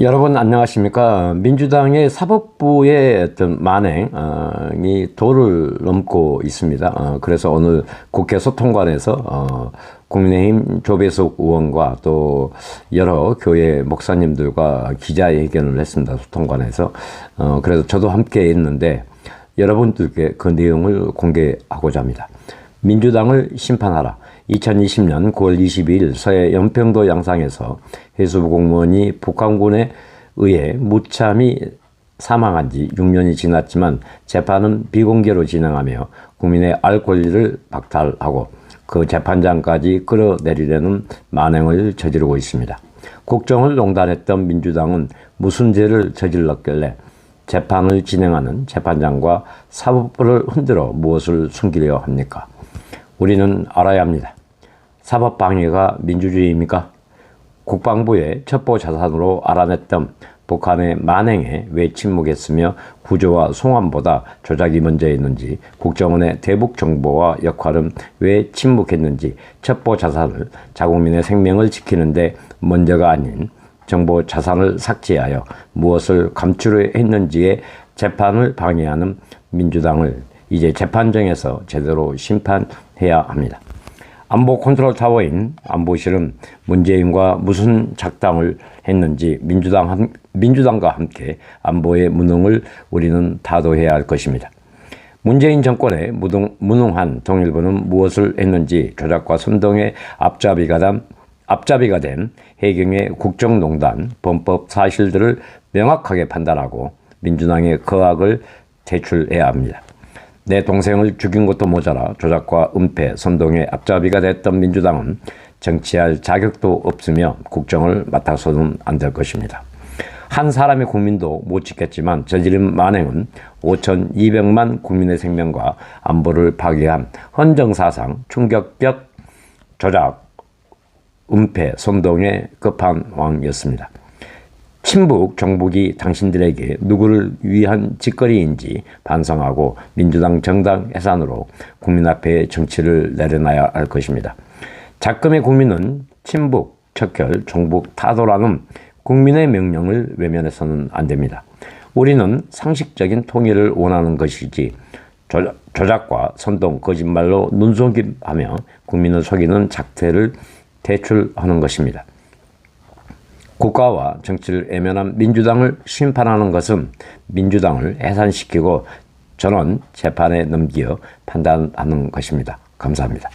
여러분 안녕하십니까 민주당의 사법부의 어떤 만행이 도를 넘고 있습니다. 어, 그래서 오늘 국회 소통관에서 어, 국민의힘 조배석 의원과 또 여러 교회 목사님들과 기자회견을 했습니다. 소통관에서 어, 그래서 저도 함께 했는데 여러분들께 그 내용을 공개하고자 합니다. 민주당을 심판하라. 2020년 9월 22일 서해 연평도 양상에서 해수부 공무원이 북한군에 의해 무참히 사망한 지 6년이 지났지만 재판은 비공개로 진행하며 국민의 알 권리를 박탈하고 그 재판장까지 끌어내리려는 만행을 저지르고 있습니다. 국정을 농단했던 민주당은 무슨 죄를 저질렀길래 재판을 진행하는 재판장과 사법부를 흔들어 무엇을 숨기려 합니까? 우리는 알아야 합니다. 사법 방해가 민주주의입니까? 국방부의 첩보 자산으로 알아냈던 북한의 만행에 왜 침묵했으며 구조와 송환보다 조작이 먼저였는지 국정원의 대북 정보와 역할은 왜 침묵했는지 첩보 자산을 자국민의 생명을 지키는데 먼저가 아닌 정보 자산을 삭제하여 무엇을 감추려 했는지의 재판을 방해하는 민주당을 이제 재판정에서 제대로 심판해야 합니다. 안보 컨트롤 타워인 안보실은 문재인과 무슨 작당을 했는지 민주당 함, 민주당과 함께 안보의 무능을 우리는 타도해야 할 것입니다. 문재인 정권의 무능, 무능한 통일부는 무엇을 했는지 조작과 선동의 앞잡이가 된, 앞잡이가 된 해경의 국정농단 범법 사실들을 명확하게 판단하고 민주당의 거악을 제출해야 합니다. 내 동생을 죽인 것도 모자라 조작과 은폐, 선동의 앞잡이가 됐던 민주당은 정치할 자격도 없으며 국정을 맡아서는 안 될 것입니다. 한 사람의 국민도 못 지켰지만 저지른 만행은 5,200만 국민의 생명과 안보를 파괴한 헌정사상 충격적 조작, 은폐, 선동의 끝판왕이었습니다. 친북 정북이 당신들에게 누구를 위한 짓거리인지 반성하고 민주당 정당 해산으로 국민 앞에 정치를 내려놔야 할 것입니다. 작금의 국민은 친북, 척결, 종북, 타도라는 국민의 명령을 외면해서는 안 됩니다. 우리는 상식적인 통일을 원하는 것이지 조작과 선동, 거짓말로 눈속임하며 국민을 속이는 작태를 대출하는 것입니다. 국가와 정치를 애면한 민주당을 심판하는 것은 민주당을 해산시키고 전원 재판에 넘기어 판단하는 것입니다. 감사합니다.